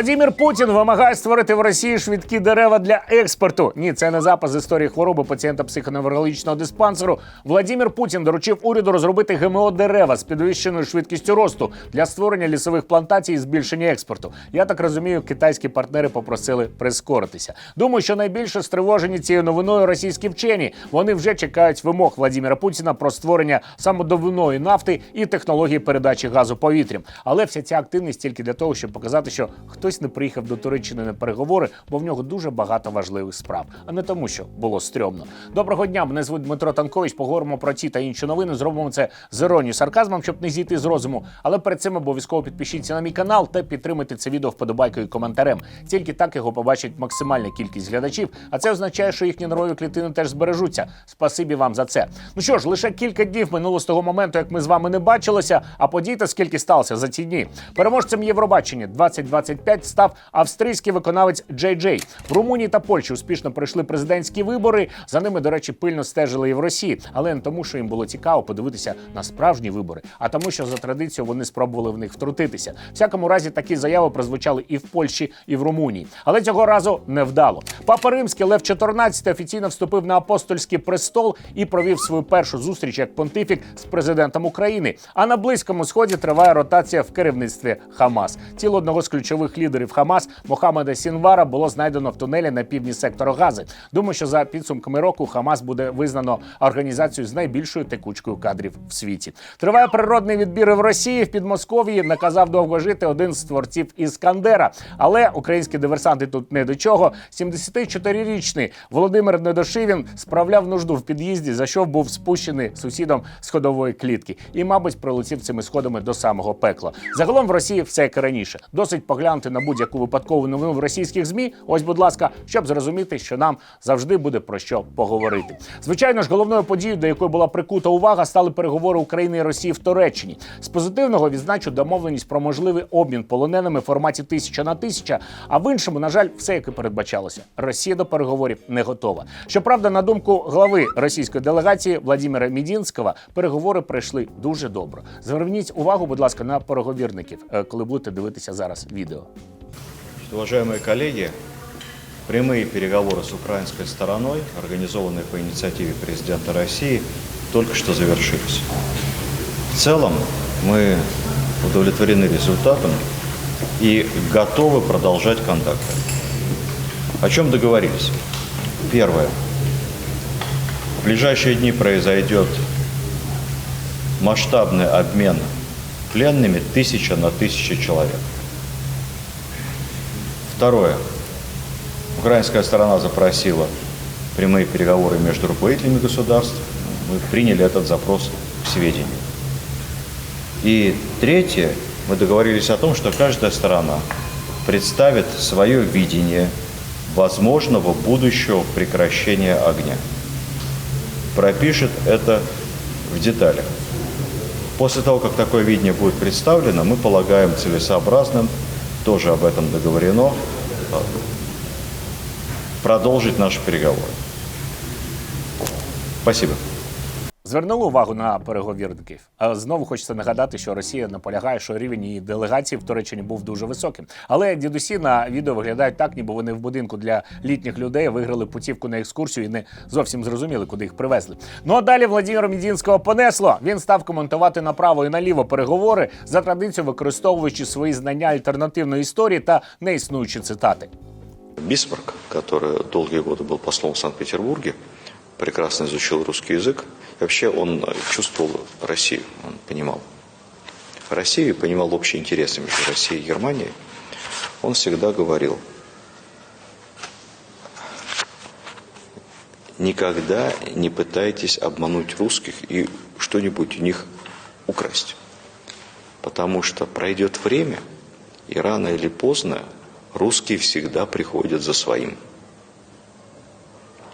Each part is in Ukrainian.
Владимир Путін вимагає створити в Росії швидкі дерева для експорту. Ні, це не запис з історії хвороби пацієнта психоневрологічного диспансеру. Владимир Путін доручив уряду розробити ГМО дерева з підвищеною швидкістю росту для створення лісових плантацій і збільшення експорту. Я так розумію, китайські партнери попросили прискоритися. Думаю, що найбільше стривожені цією новиною російські вчені. Вони вже чекають вимог Владимира Путіна про створення самодовиної нафти і технології передачі газу повітрям. Але вся ця активність тільки для того, щоб показати, що хтось не приїхав до Туреччини на переговори, бо в нього дуже багато важливих справ, а не тому, що було стрьомно. Доброго дня, мене звуть Дмитро Танкович. Поговоримо про ці та інші новини. Зробимо це з іронією, сарказмом, щоб не зійти з розуму. Але перед цим обов'язково підпишіться на мій канал та підтримайте це відео вподобайкою і коментарем. Тільки так його побачить максимальна кількість глядачів. А це означає, що їхні нервові клітини теж збережуться. Спасибі вам за це. Ну що ж, лише кілька днів минуло з того моменту, як ми з вами не бачилися. А подій та скільки сталося за ці дні. Переможцем Євробачення 2025 став австрійський виконавець Джей Джей. В Румунії та Польщі успішно пройшли президентські вибори. За ними, до речі, пильно стежили і в Росії, але не тому, що їм було цікаво подивитися на справжні вибори, а тому, що за традицією вони спробували в них втрутитися. Всякому разі, такі заяви прозвучали і в Польщі, і в Румунії. Але цього разу не вдало. Папа Римський Лев XIV офіційно вступив на апостольський престол і провів свою першу зустріч як понтифік з президентом України. А на близькому сході триває ротація в керівництві Хамас. Тіло одного з ключових лідерів Хамас Мохаммеда Сінвара було знайдено в тунелі на півдні сектору Гази. Думаю, що за підсумками року Хамас буде визнано організацією з найбільшою текучкою кадрів в світі. Триває природний відбір в Росії. В Підмосков'ї наказав довго жити один з творців Іскандера. Але українські диверсанти тут не до чого. 74-річний Володимир Недошивін справляв нужду в під'їзді, за що був спущений сусідом з ходової клітки, і, мабуть, пролетів цими сходами до самого пекла. Загалом в Росії все як раніше. Досить поглянути на будь-яку випадкову новину в російських змі. Ось, будь ласка, щоб зрозуміти, що нам завжди буде про що поговорити. Звичайно ж, головною подією, до якої була прикута увага, стали переговори України і Росії в Туреччині. З позитивного відзначу домовленість про можливий обмін полоненими в форматі тисяча на тисяча. А в іншому, на жаль, все як і передбачалося. Росія до переговорів не готова. Щоправда, на думку глави російської делегації Владимира Мідінського, переговори пройшли дуже добре. Зверніть увагу, будь ласка, на переговірників, е, коли будете дивитися зараз відео. Уважаемые коллеги, прямые переговоры с украинской стороной, организованные по инициативе президента России, только что завершились. В целом мы удовлетворены результатом и готовы продолжать контакты. О чем договорились? Первое. В ближайшие дни произойдет масштабный обмен пленными тысяча на тысячу человек. Второе. Украинская сторона запросила прямые переговоры между руководителями государств. Мы приняли этот запрос к сведению. И третье. Мы договорились о том, что каждая сторона представит свое видение возможного будущего прекращения огня. Пропишет это в деталях. После того, как такое видение будет представлено, мы полагаем целесообразным, тоже об этом договорено, продолжить наши переговоры. Спасибо. Звернули увагу на переговірників. А знову хочеться нагадати, що Росія наполягає, що рівень її делегації в Туреччині був дуже високим. Але дідусі на відео виглядають так, ніби вони в будинку для літніх людей виграли путівку на екскурсію і не зовсім зрозуміли, куди їх привезли. Ну а далі Владимира Мідінського понесло. Він став коментувати направо і наліво переговори за традицією, використовуючи свої знання альтернативної історії та неіснуючі цитати. Бисмарк, который долгие годы был послом в Санкт-Петербурге, Прекрасно изучил русский язык. И вообще он чувствовал Россию, он понимал Россию понимал общие интересы между Россией и Германией. Он всегда говорил, никогда не пытайтесь обмануть русских и что-нибудь у них украсть. Потому что пройдет время, и рано или поздно русские всегда приходят за своим.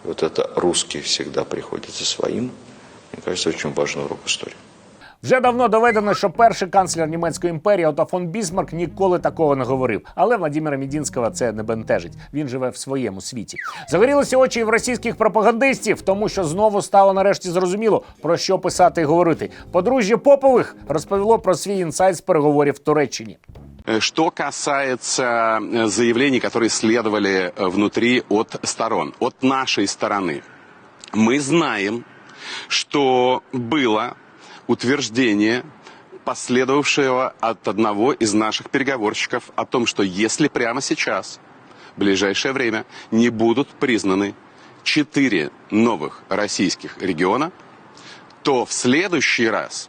Вот это русские всегда за своим, мне кажется, очень важный урок истории. Вже давно доведено, що перший канцлер німецької імперії Отто фон Бісмарк ніколи такого не говорив. Але Владимира Мідінського це не бентежить. Він живе в своєму світі. Загорілися очі і в російських пропагандистів, тому що знову стало нарешті зрозуміло про що писати і говорити. Подружжя Попових розповіло про свій інсайт з переговорів в Туреччині. Э, Что касается э, заявлений, которые следовали э, внутри от сторон, от нашей стороны, мы знаем, что было утверждение последовавшего от одного из наших переговорщиков о том, что если прямо сейчас, в ближайшее время, не будут признаны четыре новых российских региона, то в следующий раз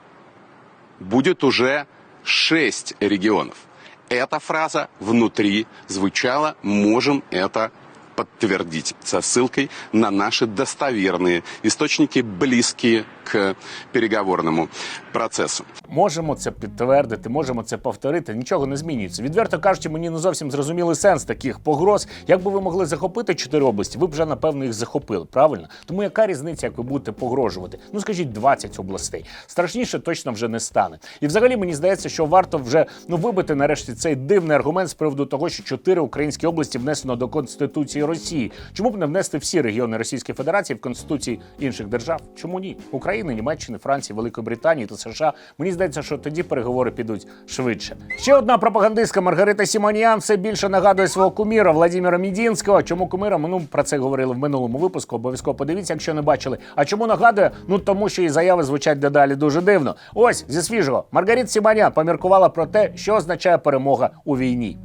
будет уже шесть регионов. Эта фраза внутри звучала, можем это подтвердить со ссылкой на наши достоверные источники, близкие к переговорному процессу. Можемо це підтвердити, можемо це повторити. Нічого не змінюється. Відверто кажучи, мені не зовсім зрозумілий сенс таких погроз. Якби ви могли захопити чотири області, ви б вже напевно їх захопили. Правильно? Тому яка різниця, як ви будете погрожувати? Ну скажіть, 20 областей. Страшніше точно вже не стане. І взагалі мені здається, що варто вже ну вибити нарешті цей дивний аргумент з приводу того, що чотири українські області внесено до конституції Росії. Чому б не внести всі регіони Російської Федерації в конституції інших держав? Чому ні? України, Німеччини, Франції, Великої Британії та США. Мені здається, що тоді переговори підуть швидше. Ще одна пропагандистка Маргарита Сімоніан все більше нагадує свого куміра Владимира Мідінського. Чому кумира? Ну про це говорили в минулому випуску. Обов'язково подивіться, якщо не бачили. А чому нагадує? Ну тому що її заяви звучать дедалі дуже дивно. Ось зі свіжого Маргарита Сімоніан поміркувала про те, що означає перемога у війні.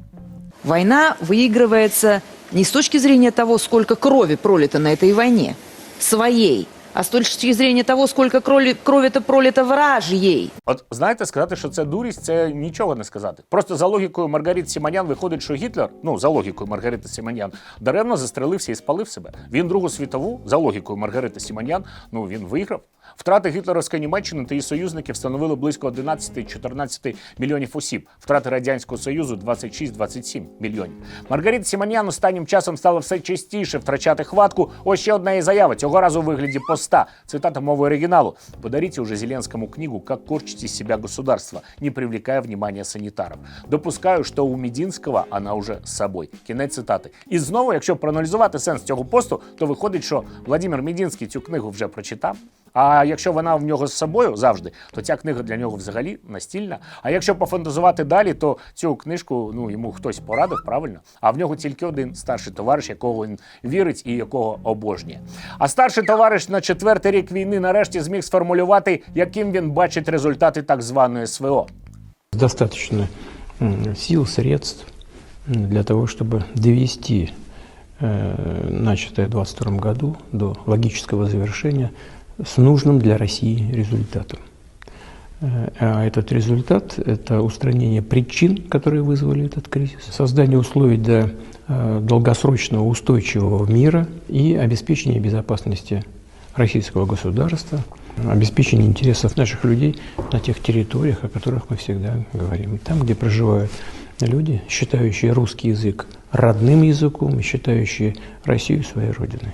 Война выигрывается не с точки зрения того, сколько крови пролито на этой войне, своей, а з точки зрения того, сколько крові, крові то пролито вражьей. От знаєте, сказати, що це дурість, це нічого не сказати. Просто за логікою Маргарит Сіманян виходить, що Гітлер, ну за логікою Маргарити Сіманян, даремно застрелився і спалив себе. Він Другу світову, за логікою Маргарити Сіманян, ну він виграв. Втрати гітлерівської Німеччини та її союзників становили близько 11-14 мільйонів осіб. Втрати радянського союзу 26-27 мільйонів. Маргарита Сіманян останнім часом стала все частіше втрачати хватку. Ось ще одна її заява цього разу у вигляді поста. Цитата мови оригіналу: подарите уже Зеленскому книгу «Как корчить из себя государство, не привлекая внимания санитаров. Допускаю, що у Мідінського вона уже з собою. Кінець цитати. І знову, якщо проаналізувати сенс цього посту, то виходить, що Владимир Мідінський цю книгу вже прочитав. А якщо вона в нього з собою завжди, то ця книга для нього взагалі настільна. А якщо пофантазувати далі, то цю книжку ну йому хтось порадив, правильно? А в нього тільки один старший товариш, якого він вірить і якого обожнює. А старший товариш на четвертий рік війни нарешті зміг сформулювати, яким він бачить результати так званої СВО. достаточно сил, средств для того, чтобы довести э, начатое в 2022 году до логического завершения с нужным для России результатом. Э, А этот результат – это устранение причин, которые вызвали этот кризис, создание условий для э, долгосрочного устойчивого мира и обеспечение безопасности российского государства, обеспечение интересов наших людей на тех территориях, о которых мы всегда говорим. Там, где проживают люди, считающие русский язык родным языком и считающие Россию своей родиной.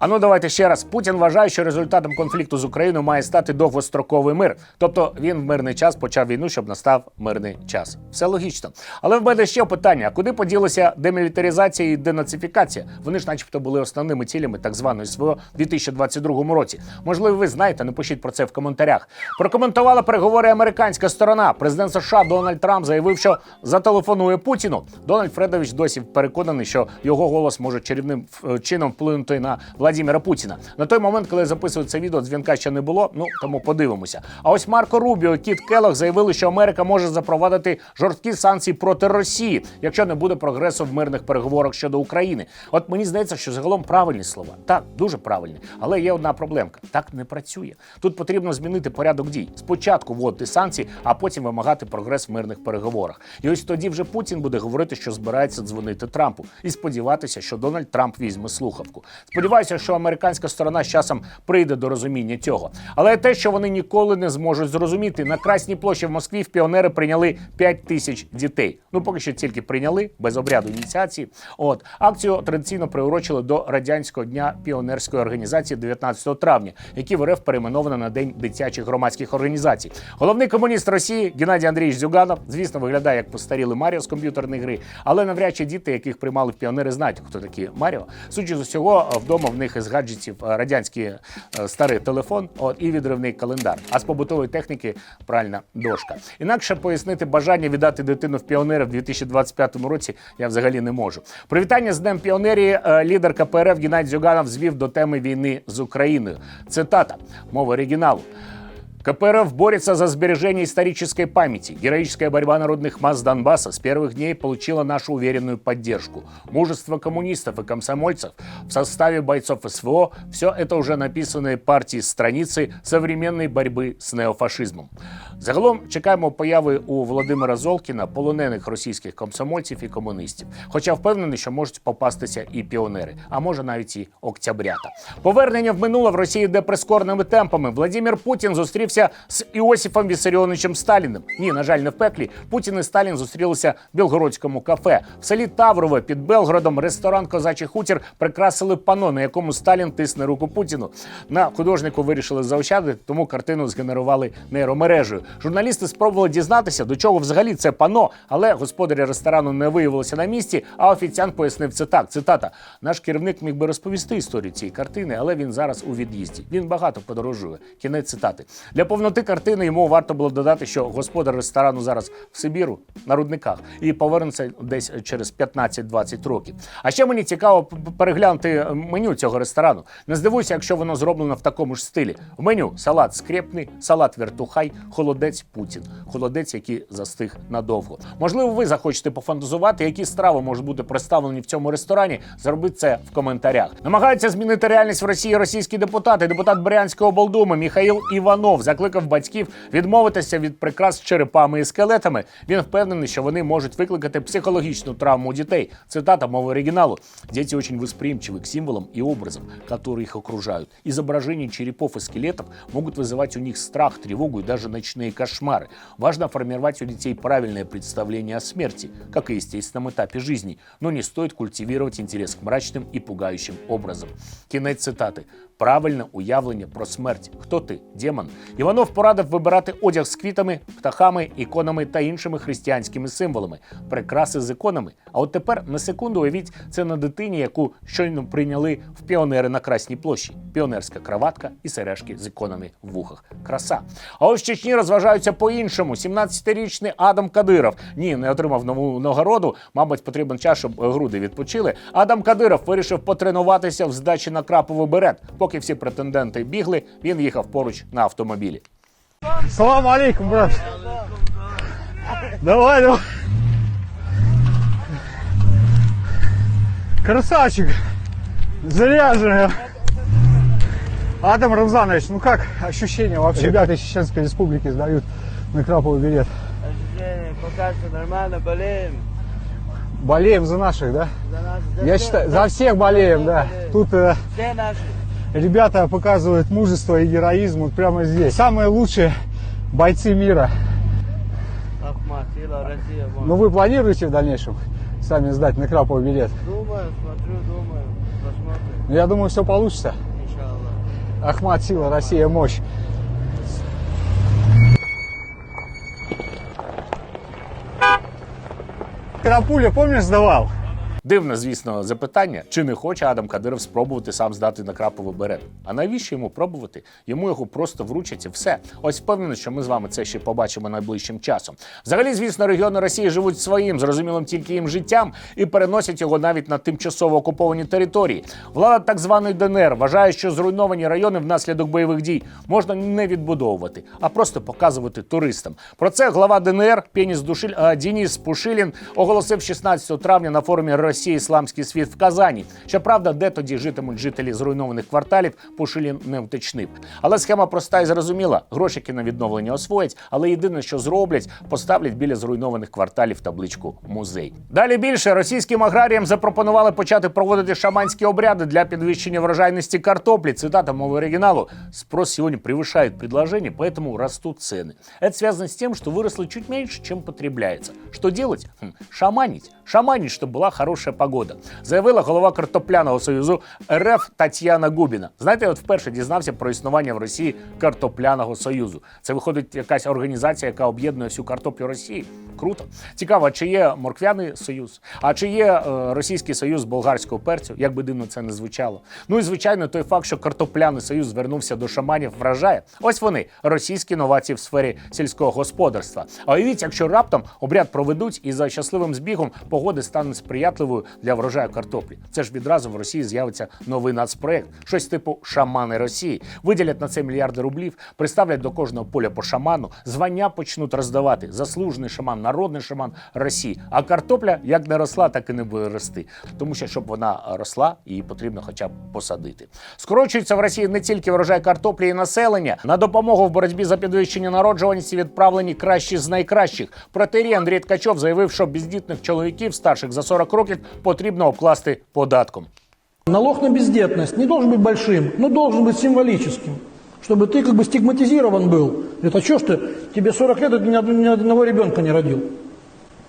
А ну давайте ще раз. Путін вважає, що результатом конфлікту з Україною має стати довгостроковий мир. Тобто він в мирний час почав війну, щоб настав мирний час. Все логічно. Але в мене ще питання: куди поділися демілітаризація і денацифікація? Вони ж, начебто, були основними цілями так званої СВО в 2022 році. Можливо, ви знаєте, напишіть про це в коментарях. Прокоментувала переговори американська сторона. Президент США Дональд Трамп заявив, що зателефонує Путіну. Дональд Фредович досі переконаний, що його голос може чарівним е, чином вплинути на Владимира Путіна. На той момент, коли я записую це відео, дзвінка ще не було. Ну тому подивимося. А ось Марко Рубіо Кіт Келлог заявили, що Америка може запровадити жорсткі санкції проти Росії, якщо не буде прогресу в мирних переговорах щодо України. От мені здається, що загалом правильні слова. Так, дуже правильні. Але є одна проблемка: так не працює. Тут потрібно змінити порядок дій. Спочатку вводити санкції, а потім вимагати прогрес в мирних переговорах. І ось тоді вже Путін буде говорити, що збирається дзвонити Трампу, і сподіватися, що Дональд Трамп візьме слухавку. Сподіваюся, що американська сторона з часом прийде до розуміння цього. Але те, що вони ніколи не зможуть зрозуміти, на Красній площі в Москві в піонери прийняли 5 тисяч дітей. Ну поки що тільки прийняли без обряду ініціації. От акцію традиційно приурочили до радянського дня піонерської організації 19 травня, який в РФ перейменовано на день дитячих громадських організацій. Головний комуніст Росії Геннадій Андрійович Зюганов, звісно, виглядає як постарілий Маріо з комп'ютерної гри, але навряд чи діти, яких приймали в піонери, знають, хто такі Маріо. Судячи з усього, вдома в них них із гаджетів е, радянський е, старий телефон от, і відривний календар. А з побутової техніки пральна дошка. Інакше пояснити бажання віддати дитину в піонери в 2025 році я взагалі не можу. Привітання з Днем піонерії лідерка лідер КПРФ Геннадій Зюганов звів до теми війни з Україною. Цитата мова оригіналу. КПРФ борется за сбережение исторической памяти. Героическая борьба народных масс Донбасса с первых дней получила нашу уверенную поддержку. Мужество коммунистов и комсомольцев в составе бойцов СВО – все это уже написанные партии страницы современной борьбы з неофашизмом. Загалом чекаємо появи у Володимира Золкіна полонених російських комсомольців і комуністів. Хоча впевнений, що можуть попастися і піонери, а може навіть і октябрята. Повернення в минуле в Росії йде прискореними темпами. Владимир Путін зустрівся з Іосифом Вісаріоновичем Сталіним. Ні, на жаль, не в пеклі. Путін і Сталін зустрілися в Білгородському кафе. В селі Таврове під Белгородом ресторан Козачий хутір прикрасили пано, на якому Сталін тисне руку Путіну. На художнику вирішили заощадити, тому картину згенерували нейромережею. Журналісти спробували дізнатися, до чого взагалі це пано, але господарі ресторану не виявилося на місці. А офіціант пояснив це так: цитата: наш керівник міг би розповісти історію цієї картини, але він зараз у від'їзді. Він багато подорожує. Кінець цитати. Для повноти картини йому варто було додати, що господар ресторану зараз в Сибіру на рудниках і повернеться десь через 15-20 років. А ще мені цікаво переглянути меню цього ресторану. Не здивуйся, якщо воно зроблено в такому ж стилі. В меню салат скрепний, салат вертухай, холодець Путін, холодець, який застиг надовго. Можливо, ви захочете пофантазувати, які страви можуть бути представлені в цьому ресторані. Зробіть це в коментарях. Намагаються змінити реальність в Росії російські депутати. Депутат Брянського облдуму Міхаїл Іванов закликав батьків відмовитися від прикрас з черепами і скелетами. Він впевнений, що вони можуть викликати психологічну травму у дітей. Цитата мови оригиналу. Дети очень восприимчивы к символам и образам, которые их окружают. Изображения черепов и скелетов могут вызывать у них страх, тревогу и даже ночные кошмары. Важно формировать у детей правильное представление о смерти, как и естественном этапе жизни, но не стоит культивировать интерес к мрачным и пугающим образам. Кінець цитати. Правильне уявлення про смерть. Хто ти? Демон. Іванов порадив вибирати одяг з квітами, птахами, іконами та іншими християнськими символами, прикраси з іконами. А от тепер на секунду уявіть це на дитині, яку щойно прийняли в піонери на Красній площі. Піонерська краватка і сережки з іконами в вухах. Краса. А ось в Чечні розважаються по-іншому. 17-річний Адам Кадиров ні, не отримав нову нагороду. Мабуть, потрібен час, щоб груди відпочили. Адам Кадиров вирішив потренуватися в здачі на краповий берет. Поки всі претенденти бігли, він їхав поруч на автомобілі. Салам алейкум, брат. Давай, давай. Красавчик. Заряженный. Адам Рамзанович, ну как ощущения вообще? Ребята из Чеченской Республики сдают на краповый билет. Ощущение пока что нормально, болеем. Болеем за наших, да? За нас, за Я всех, считаю, за всех болеем, да. Тут э, Все наши. ребята показывают мужество и героизм вот прямо здесь. Самые лучшие бойцы мира. Но вы планируете в дальнейшем сами сдать на краповый билет? Думаю, смотрю, думаю. Посмотрим, Ну, Я думаю, все получится. иншаллах. Ахмат, сила, Россия, мощь. Крапуля, помнишь, сдавал? Дивне, звісно, запитання, чи не хоче Адам Кадиров спробувати сам здати на краповий берет. А навіщо йому пробувати? Йому його просто вручать і все. Ось впевнений, що ми з вами це ще побачимо найближчим часом. Взагалі, звісно, регіони Росії живуть своїм, зрозумілим тільки їм життям і переносять його навіть на тимчасово окуповані території. Влада так званої ДНР вважає, що зруйновані райони внаслідок бойових дій можна не відбудовувати, а просто показувати туристам. Про це глава ДНР Пеніс Душиль Дініс Пушилін оголосив 16 травня на форумі Росії Ісламський світ в Казані. Щоправда, де тоді житимуть жителі зруйнованих кварталів, Пушилін не уточнив. Але схема проста і зрозуміла. Грошики на відновлення освоять, але єдине, що зроблять, поставлять біля зруйнованих кварталів табличку музей. Далі більше російським аграріям запропонували почати проводити шаманські обряди для підвищення врожайності картоплі. Цитата мови оригиналу. Спрос сегодня превышает предложение, поэтому растут цены. Это связано с тем, что выросло чуть меньше, чем потребляется. Что делать? Хм, шаманить. Шаманить, чтобы была хорошая хороша погода, заявила голова картопляного союзу РФ Тетяна Губіна. Знаєте, я от вперше дізнався про існування в Росії картопляного союзу. Це виходить якась організація, яка об'єднує всю картоплю Росії. Круто. Цікаво, чи є морквяний союз, а чи є е, російський союз болгарського перцю, як би дивно це не звучало. Ну і звичайно, той факт, що картопляний союз звернувся до шаманів, вражає. Ось вони російські новації в сфері сільського господарства. А уявіть, якщо раптом обряд проведуть і за щасливим збігом погоди стане сприятливою для врожаю картоплі. Це ж відразу в Росії з'явиться новий нацпроект, щось типу шамани Росії. Виділять на це мільярди рублів, приставлять до кожного поля по шаману, звання почнуть роздавати. Заслужений шаман, народний шаман Росії. А картопля як не росла, так і не буде рости. Тому що щоб вона росла, її потрібно хоча б посадити. Скорочується в Росії не тільки врожай картоплі і населення. На допомогу в боротьбі за підвищення народжуваності відправлені кращі з найкращих. Проте Андрій Ткачов заявив, що бездітних чоловіків старших за 40 років потрібно обкласти податком. Налог на бездетность не должен быть большим, но должен быть символическим. Чтобы ты как бы стигматизирован был. Это что ж ты, тебе 40 лет, и ты ни одного ребенка не родил?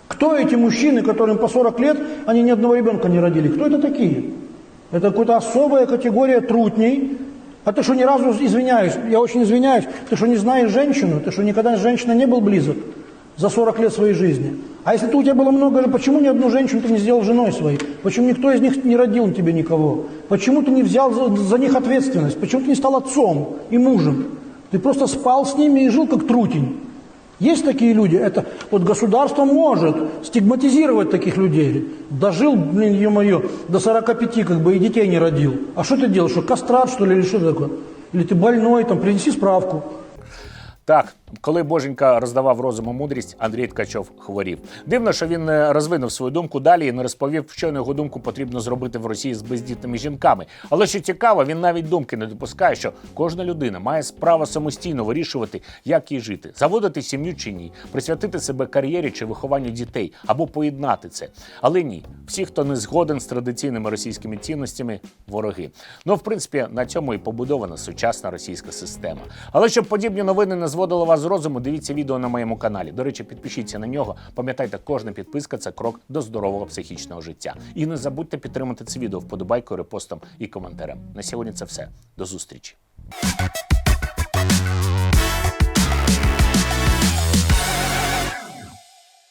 Кто эти мужчины, которым по 40 лет, они ни одного ребенка не родили? Кто это такие? Это какая-то особая категория трутней. А ты что, ни разу, извиняюсь, я очень извиняюсь, ты что, не знаешь женщину? Ты что, никогда с женщиной не был близок за 40 лет своей жизни? А если ты, у тебя было много, почему ни одну женщину ты не сделал женой своей? Почему никто из них не родил тебе никого? Почему ты не взял за, за них ответственность? Почему ты не стал отцом и мужем? Ты просто спал с ними и жил как трутень. Есть такие люди? Это вот государство может стигматизировать таких людей. Дожил, блин, ё-моё, до 45, как бы и детей не родил. А что ты делаешь? Что, кастрат, что ли, или что такое? Или ты больной, там, принеси справку. Так, коли Боженька роздавав розуму мудрість, Андрій Ткачов хворів. Дивно, що він не розвинув свою думку далі і не розповів, що на його думку потрібно зробити в Росії з бездітними жінками. Але що цікаво, він навіть думки не допускає, що кожна людина має право самостійно вирішувати, як їй жити, заводити сім'ю чи ні, присвятити себе кар'єрі чи вихованню дітей або поєднати це. Але ні, всі, хто не згоден з традиційними російськими цінностями, вороги. Ну, в принципі, на цьому і побудована сучасна російська система. Але щоб подібні новини не зводили вас з розуму, дивіться відео на моєму каналі. До речі, підпишіться на нього. Пам'ятайте, кожна підписка це крок до здорового психічного життя. І не забудьте підтримати це відео вподобайкою, репостом і коментарем. На сьогодні це все. До зустрічі.